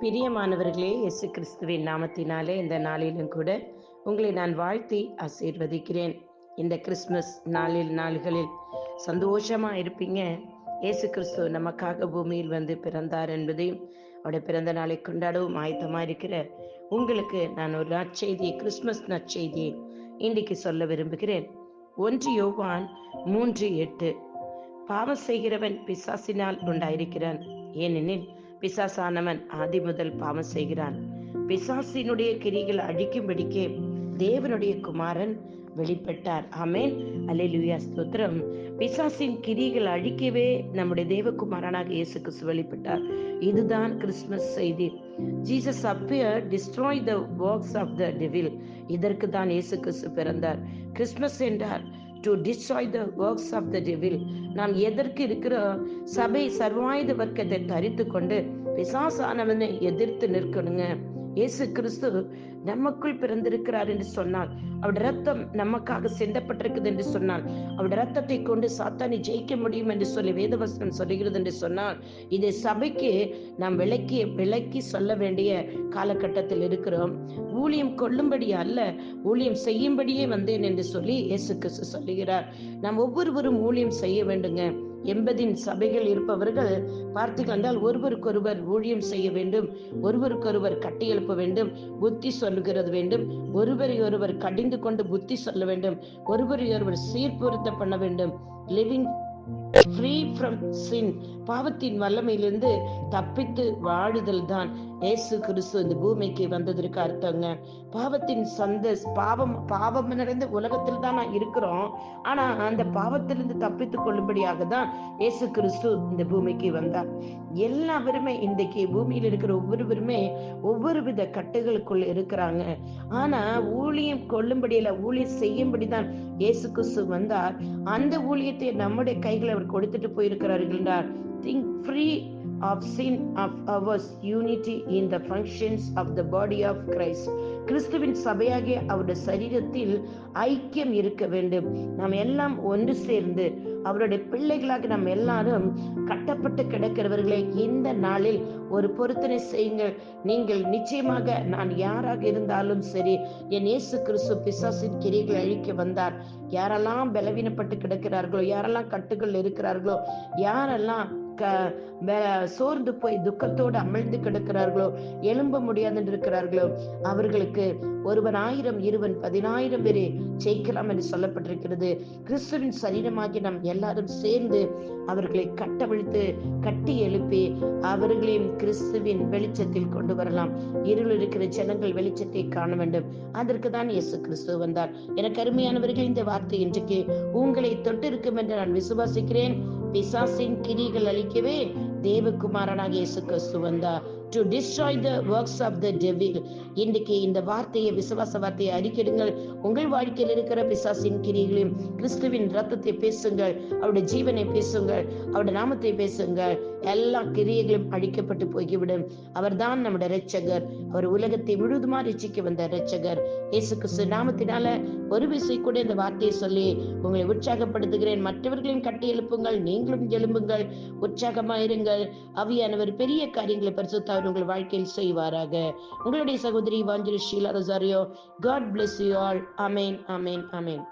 பிரியமானவர்களே இயேசு கிறிஸ்துவின் நாமத்தினாலே இந்த நாளிலும் கூட உங்களை நான் வாழ்த்தி ஆசீர்வதிக்கிறேன். இந்த கிறிஸ்மஸ் நாளில் நாள்களில் சந்தோஷமா இருப்பீங்க. இயேசு கிறிஸ்துவ நமக்காக பூமியில் வந்து பிறந்தார் என்பதையும் அவருடைய பிறந்த நாளை கொண்டாடவும் ஆயத்தமா இருக்கிற உங்களுக்கு நான் ஒரு நற்செய்தியை கிறிஸ்மஸ் நற்செய்தியை இன்றைக்கு சொல்ல விரும்புகிறேன். ஒன்று யோவான் மூன்று எட்டு. பாவம் செய்கிறவன் பிசாசினால் உண்டாயிருக்கிறான். ஏனெனில் பிசாசானவன் ஆதி முதல் பாவம் செய்கிறான். பிசாசினுடைய கிரிகள் அழிக்கும்படிக்கே தேவனுடைய குமாரன் வெளிப்பட்டார். ஆமேன். அல்லேலூயா. ஸ்தோத்திரம். பிசாசின் கிரிகள் அழிக்கவே நம்முடைய தேவகுமாரனாக இயேசு கிறிஸ்து வெளிப்பட்டார். இதுதான் கிறிஸ்துமஸ் செய்தி. Jesus appear destroy the works of the devil இதற்கு தான் இயேசு கிறிஸ்து பிறந்தார். கிறிஸ்துமஸ் என்றார். To destroy the works of the devil நாம் எதற்கு இருக்கிற சபை சர்வாயுத வர்க்கத்தை தரித்து கொண்டு பிசாசானவனை எதிர்த்து நிற்கணுங்க. இயேசு கிறிஸ்து நமக்குள் பிறந்திருக்கிறார் என்று சொன்னால் அவருடைய ரத்தம் நமக்காக சிந்தப்பட்டிருக்குது என்று சொன்னால் அவருடைய ரத்தத்தை கொண்டு சாத்தானை ஜெயிக்க முடியும் என்று சொல்லி வேதவசனம் சொல்லுகிறது என்று சொன்னால் இதை சபைக்கு நாம் விளக்கி விளக்கி சொல்ல வேண்டிய காலகட்டத்தில் இருக்கிறோம். ஊழியம் கொள்ளும்படி அல்ல ஊழியம் செய்யும்படியே வந்தேன் என்று சொல்லி இயேசு கிறிஸ்து சொல்லுகிறார். நாம் ஒவ்வொருவரும் ஊழியம் செய்ய வேண்டுங்க. எண்பதின் சபைகள் இருப்பவர்கள் பார்த்து கண்டால் ஒருவருக்கொருவர் ஊழியம் செய்ய வேண்டும் ஒருவருக்கொருவர் கட்டி எழுப்ப வேண்டும் புத்தி சொல்லுகிறது வேண்டும் ஒருவரை ஒருவர் கடிந்து கொண்டு புத்தி சொல்ல வேண்டும் ஒருவரை ஒருவர் சீர்பொருத்த பண்ண வேண்டும். லிவிங் ஃப்ரீ ஃப்ரம் சின் பாவத்தின் வல்லமையிலிருந்து தப்பித்து வாழுதல் தான். இயேசு கிறிஸ்து இந்த பூமிக்கு வந்ததற்கு அர்த்தங்க. பாவத்தின் சந்த பாவம் பாவம் நிறைந்த உலகத்தில் தான் நான் இருக்கிறோம். ஆனா அந்த பாவத்திலிருந்து தப்பித்து கொள்ளும்படியாக தான் ஏசு கிறிஸ்து இந்த பூமிக்கு வந்தார். எல்லாருமே இன்றைக்கு பூமியில் இருக்கிற ஒவ்வொருவருமே ஒவ்வொரு வித கட்டுகளுக்குள் இருக்கிறாங்க. ஆனா ஊழியம் கொள்ளும்படியில ஊழியம் செய்யும்படிதான் ஏசு கிறிஸ்து வந்தார். அந்த ஊழியத்தை நம்முடைய கைகளை அவர் கொடுத்துட்டு போயிருக்கிறார்கள் என்றார். Think free of sin of ours unity in the functions of the body of Christ. கிறிஸ்துவின் சபையாகிய அவருடைய சரீரத்தில் ஐக்கியம் இருக்க வேண்டும். நாம் எல்லாம் ஒன்று சேர்ந்து அவருடைய பிள்ளைகளாக நாம் எல்லாரும் கட்டப்பட்டு கிடக்கிறவர்களை இந்த நாளில் ஒரு பொருத்தனை செய்யுங்கள். நீங்கள் நிச்சயமாக நான் யாராக இருந்தாலும் சரி என் இயேசு கிறிஸ்து பிசாசின் கிரிகள் அழிக்க வந்தார். யாரெல்லாம் பலவீனப்பட்டு கிடக்கிறார்களோ யாரெல்லாம் கட்டுகள் இருக்கிறார்களோ யாரெல்லாம் சோர்ந்து போய் துக்கத்தோடு அமிழ்ந்து கிடக்கிறார்களோ எழும்ப முடியாது இருக்கிறார்களோ அவர்களுக்கு ஒருவன் ஆயிரம் இருவன் பதினாயிரம் பேரை ஜெயிக்கலாம் என்று சொல்லப்பட்டிருக்கிறது. கிறிஸ்துவின் சரீரமாகி நாம் எல்லாரும் சேர்ந்து அவர்களை கட்டவிழ்த்து கட்டி எழுப்பி அவர்களையும் கிறிஸ்துவின் வெளிச்சத்தில் கொண்டு வரலாம். இருள் இருக்கிற ஜனங்கள் வெளிச்சத்தை காண வேண்டும். அதற்கு தான் இயேசு கிறிஸ்து வந்தார். எனக்கு அருமையானவர்கள் இந்த வார்த்தை இன்றைக்கு உங்களை தொட்டிருக்கும் என்று நான் விசுவாசிக்கிறேன். பிசாசின் கிரிகள் அளிக்கவே தேவகுமாரனாக இயேசு கிறிஸ்து வந்தார். To destroy the works of the devil இன்றைக்கு இந்த வார்த்தையை விசுவாச வார்த்தையை அறிக்கிடுங்கள் உங்கள் வாழ்க்கையில் இருக்கிற பிசாசின் கிரிகளையும் கிறிஸ்துவின் ரத்தத்தை பேசுங்கள். அவருடைய ஜீவனை பேசுங்கள். அவருடைய நாமத்தை பேசுங்கள். எல்லா கிரியைகளும் அழிக்கப்பட்டு போய்விடும். அவர்தான் நம்முடைய ரட்சகர் அவர் உலகத்தை முழுதுமா ரசிக்க வந்த ரட்சகர் இயேசு கிறிஸ்து நாமத்தினால ஒரு விசை கூட இந்த வார்த்தையை சொல்லி உங்களை உற்சாகப்படுத்துகிறேன். மற்றவர்களையும் கட்டி எழுப்புங்கள். நீங்களும் எழும்புங்கள். உற்சாகமா இருங்கள் ஒரு பெரிய காரியங்களை பரிசுத்த ஆண்டவர் உங்கள் வாழ்க்கையில் செய்வாராக. உங்களுடைய சகோதரி Vanjali Sheela Rosario God bless you all amen amen amen